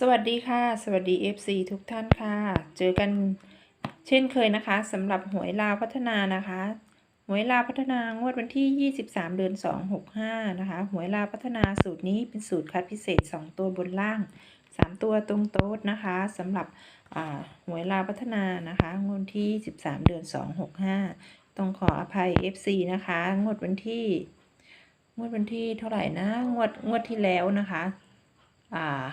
สวัสดีค่ะ สวัสดี FC ทุกท่านค่ะ เจอกันเช่นเคยนะคะสำหรับหวยลาวพัฒนานะคะ หวยลาวพัฒนางวดวันที่ 23 เดือน 2 65 นะคะ หวยลาวพัฒนาสูตรนี้เป็นสูตรคัดพิเศษ 2 ตัวบนล่าง 3 ตัวตรงโต๊ดนะคะสำหรับอ่าหวยลาวพัฒนานะคะงวดที่23เดือน 2 65 ต้องขออภัย FC นะคะ งวดวันที่ งวดวันที่เท่าไหร่นะ งวดงวดที่แล้วนะคะ อ่า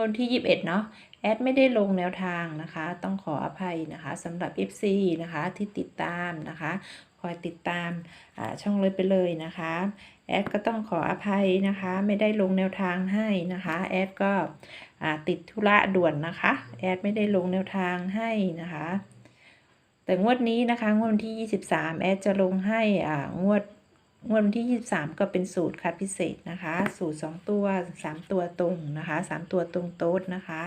วันที่ 21 เนาะแอดไม่ได้ลงแนวทางนะคะ ต้องขออภัยนะคะสำหรับ FC นะคะที่ติดตามนะคะ คอยติดตามช่องเลยไปเลยนะคะแอดก็ต้องขออภัยนะคะ ไม่ได้ลงแนวทางให้นะคะแอดก็ติดธุระด่วนนะคะแอดไม่ได้ลงแนวทางให้นะคะ แต่งวดนี้นะคะงวดที่ 23 แอดจะลงให้งวด งวดวันที่ 23 ก็เป็นสูตรคัดพิเศษนะคะ สูตร 2 ตัว 3 ตัวตรงนะคะ 3 ตัวตรงโต๊ดนะคะ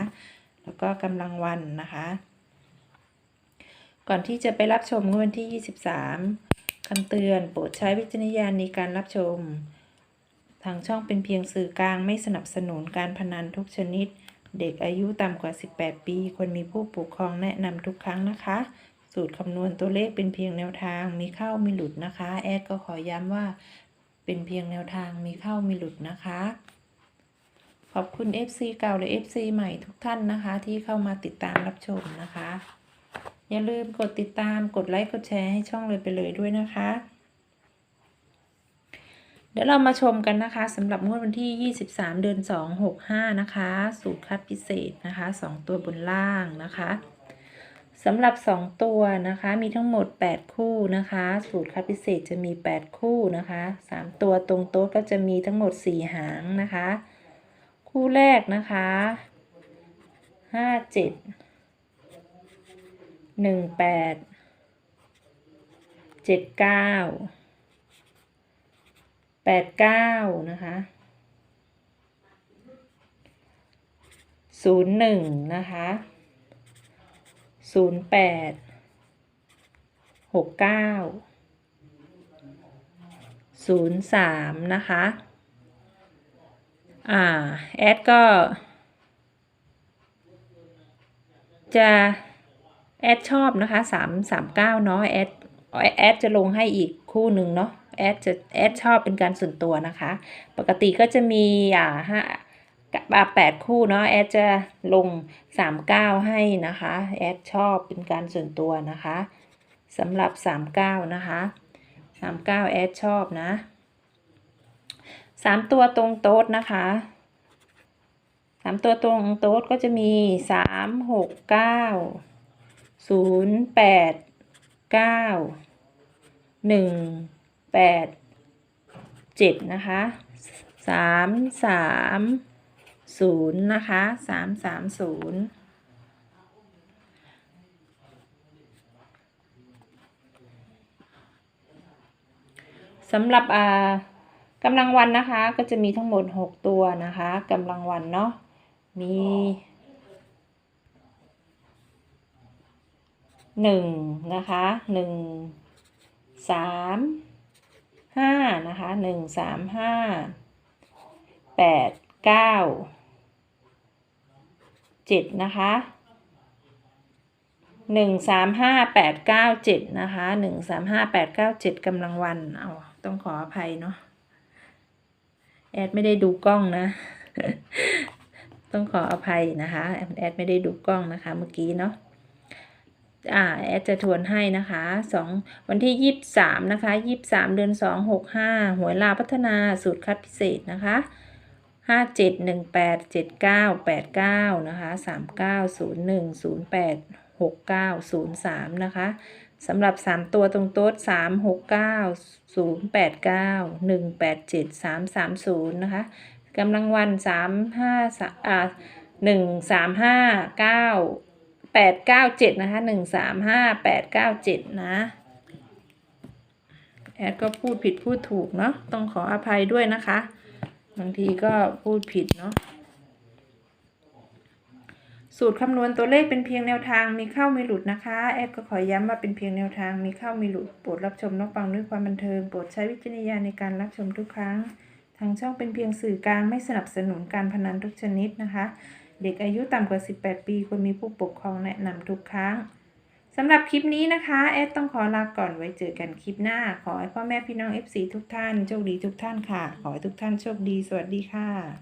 แล้วก็กำลังวันนะคะ ก่อนที่จะไปรับชมงวดวันที่ 23คำเตือนโปรดใช้วิจารณญาณในการรับชม ทางช่องเป็นเพียงสื่อกลางไม่สนับสนุนการพนันทุกชนิด เด็กอายุต่ำกว่า 18 ปีควรมีผู้ปกครองแนะนำทุกครั้งนะคะ สูตรคำนวณตัวเลขเป็นเพียงแนวทางมีเข้ามีหลุดนะคะ แอดก็ขอย้ำว่าเป็นเพียงแนวทางมีเข้ามีหลุดนะคะ ขอบคุณ FC เก่าและ FC ใหม่ทุกท่านนะคะ ที่เข้ามาติดตามรับชมนะคะ อย่าลืมกดติดตามกดไลค์กดแชร์ให้ช่องเลยไปเลยด้วยนะคะ เดี๋ยวเรามาชมกันนะคะสำหรับงวดวันที่ 23 เดือน 2 65 นะคะ สูตรคัดพิเศษนะคะ 2 ตัวบนล่างนะคะ สำหรับ 2 ตัวนะคะ มีทั้งหมด 8 คู่นะคะ สูตรคัดพิเศษจะมี 8 คู่นะคะ 3 ตัวตรงโต๊ะก็จะมีทั้งหมด 4 หางนะคะ คู่แรกนะคะ 5 7 1 8 7 9 8 9 นะคะ0 1 นะคะ ศูนย์แปดหกเก้าศูนย์สามนะคะ อ่า แอดก็ จะแอดชอบนะคะสามสามเก้าเนาะแอดแอดจะลงให้อีกคู่หนึ่งเนาะแอดจะแอดชอบเป็นการส่วนตัวนะคะ ปกติก็จะมีอ่าห้า กับแปดคู่เนาะแอดจะลงสามเก้าให้นะคะ แอดชอบเป็นการส่วนตัวนะคะสำหรับสามเก้านะคะสามเก้าแอดชอบนะสามตัวตรงโต๊ดนะคะสามตัวตรงโต๊ดก็จะมีสามหกเก้าศูนย์แปดเก้าหนึ่งแปดเจ็ดนะคะสามสาม ศูนย์นะคะสามสามศูนย์สำหรับอ่ากำลังวันนะคะก็จะมีทั้งหมดหกตัวนะคะกำลังวันเนาะมีหนึ่งนะคะหนึ่งสามห้านะคะหนึ่งสามห้าแปด เจ็ดนะคะหนึ่งสามห้าแปดเก้าเจ็ดนะคะหนึ่งสามห้าแปดเก้าเจ็ดกำลังวันเอาต้องขออภัยเนาะแอดไม่ได้ดูกล้องนะ ต้องขออภัยนะคะแอดไม่ได้ดูกล้องนะคะ เมื่อกี้เนาะอ่าแอดจะทวนให้นะคะสองวันที่ยี่สิบสามนะคะยี่สิบสามเดือนสองหกห้าหวยลาพัฒนาสูตรคัดพิเศษนะคะ ห้าเจ็ดหนึ่งแปดเจ็ดเก้าแปดเก้านะคะสามเก้าศูนย์หนึ่งศูนย์แปดหกเก้าศูนย์สามนะคะสำหรับสามตัวตรงโต๊ดสามหกเก้าศูนย์แปดเก้าหนึ่งแปดเจ็ดสามสามศูนย์นะคะกำลังวันสามห้าอ่าหนึ่งสามห้าเก้าแปดเก้าเจ็ดนะคะหนึ่งสามห้าแปดเก้าเจ็ดนะแอดก็พูดผิดพูดถูกเนาะต้องขออภัยด้วยนะคะ บางทีก็พูดผิดเนาะสูตรคำนวณตัวเลขเป็นเพียงแนวทางมีเข้ามีหลุดนะคะแอดก็ขอย้ำว่าเป็นเพียงแนวทางมีเข้ามีหลุดโปรดรับชมรับฟังด้วยความบันเทิงโปรดใช้วิจารณญาณในการรับชมทุกครั้ง ทางช่องเป็นเพียงสื่อกลางไม่สนับสนุนการพนันทุกชนิดนะคะ เด็กอายุต่ำกว่า 18 ปีควรมีผู้ปกครองแนะนำทุกครั้ง สำหรับคลิปนี้นะคะแอดต้องขอลาก่อนไว้เจอกันคลิปหน้า ขอให้พ่อแม่พี่น้อง FC ทุกท่านโชคดีทุกท่านค่ะ ขอให้ทุกท่านโชคดี สวัสดีค่ะ